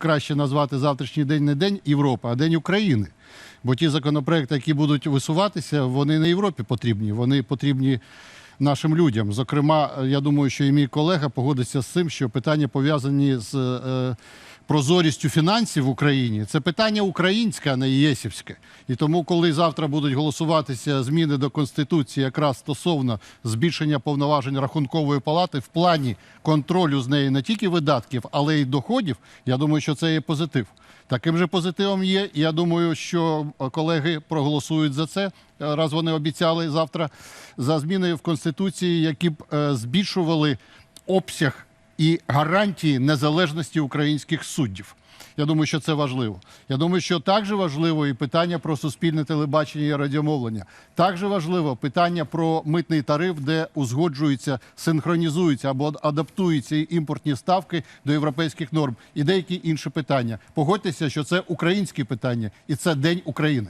краще назвати завтрашній день не День Європи, а День України. Бо ті законопроекти, які будуть висуватися, вони не Європі потрібні, вони потрібні нашим людям. Зокрема, я думаю, що і мій колега погодиться з цим, що питання пов'язані з е, прозорістю фінансів в Україні це питання українське, а не єсівське. І тому, коли завтра будуть голосуватися зміни до конституції, якраз стосовно збільшення повноважень рахункової палати в плані контролю з неї не тільки видатків, але й доходів, я думаю, що це є позитив. Таким же позитивом є. Я думаю, що колеги проголосують за це, раз вони обіцяли завтра за зміни в конституції, які б е, збільшували обсяг і гарантії незалежності українських суддів. Я думаю, що це важливо. Я думаю, що також важливо і питання про суспільне телебачення і радіомовлення. Також важливо питання про митний тариф, де узгоджуються, синхронізуються або адаптуються імпортні ставки до європейських норм і деякі інші питання. Погодьтеся, що це українські питання і це День України.